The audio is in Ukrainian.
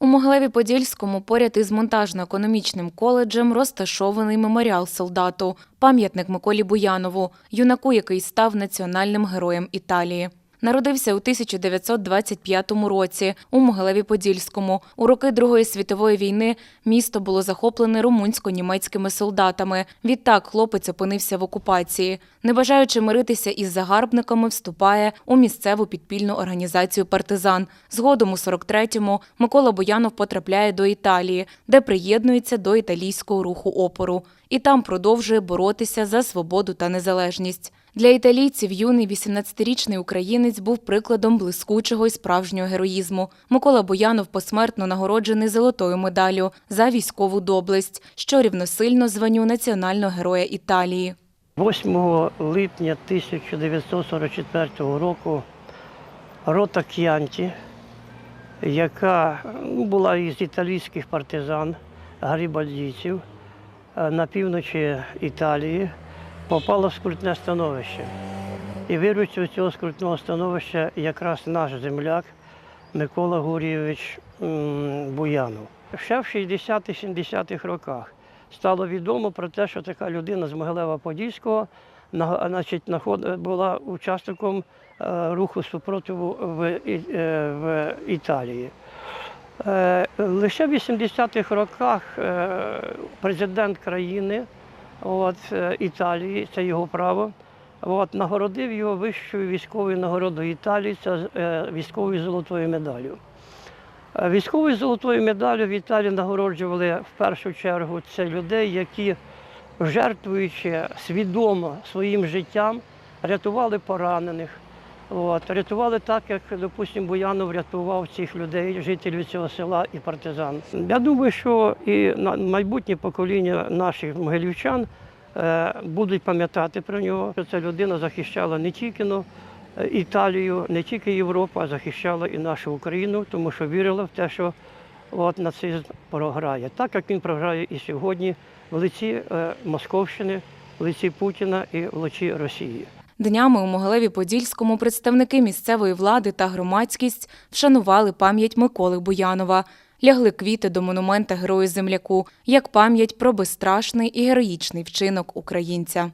У Могилеві-Подільському поряд із монтажно-економічним коледжем розташований меморіал солдату, пам'ятник Миколі Буянову, юнаку, який став національним героєм Італії. Народився у 1925 році у Могилеві-Подільському. У роки Другої світової війни місто було захоплене румунсько-німецькими солдатами. Відтак хлопець опинився в окупації. Не бажаючи миритися із загарбниками, вступає у місцеву підпільну організацію партизан. Згодом у 43-му Микола Боянов потрапляє до Італії, де приєднується до італійського руху опору. І там продовжує боротися за свободу та незалежність. Для італійців юний 18-річний українець був прикладом блискучого і справжнього героїзму. Микола Боянов посмертно нагороджений золотою медаллю за військову доблесть, що рівносильно званню національного героя Італії. 8 липня 1944 року рота К'янті, яка ну, була із італійських партизан, гарібальдійців е, на півночі Італії, попала в скрутне становище. І виручив з цього скрутного становища якраз наш земляк Микола Гурійович Буянов. Ще в 60-70-х роках стало відомо про те, що така людина з Могилева-Подільського була учасником е, руху супротиву в, е, Італії. Е, Лише в 80-х роках президент країни от, е, Італії, це його право, от, нагородив його вищою військовою нагородою Італії, це е, військовою золотою медаллю. Е, Військовою золотою медаллю в Італії нагороджували в першу чергу це людей, які, жертвуючи свідомо своїм життям, рятували поранених. От, рятували так, як, допустимо, Буянов рятував цих людей, жителів цього села і партизан. Я думаю, що і майбутнє покоління наших могилівчан е, будуть пам'ятати про нього, що ця людина захищала не тільки ну, Італію, не тільки Європу, а захищала і нашу Україну, тому що вірила в те, що от нацизм програє. Так як він програє і сьогодні в лиці е, Московщини, в лиці Путіна і в лиці Росії. Днями у Могилеві-Подільському представники місцевої влади та громадськість вшанували пам'ять Миколи Буянова. Лягли квіти до монумента Герою земляку як пам'ять про безстрашний і героїчний вчинок українця.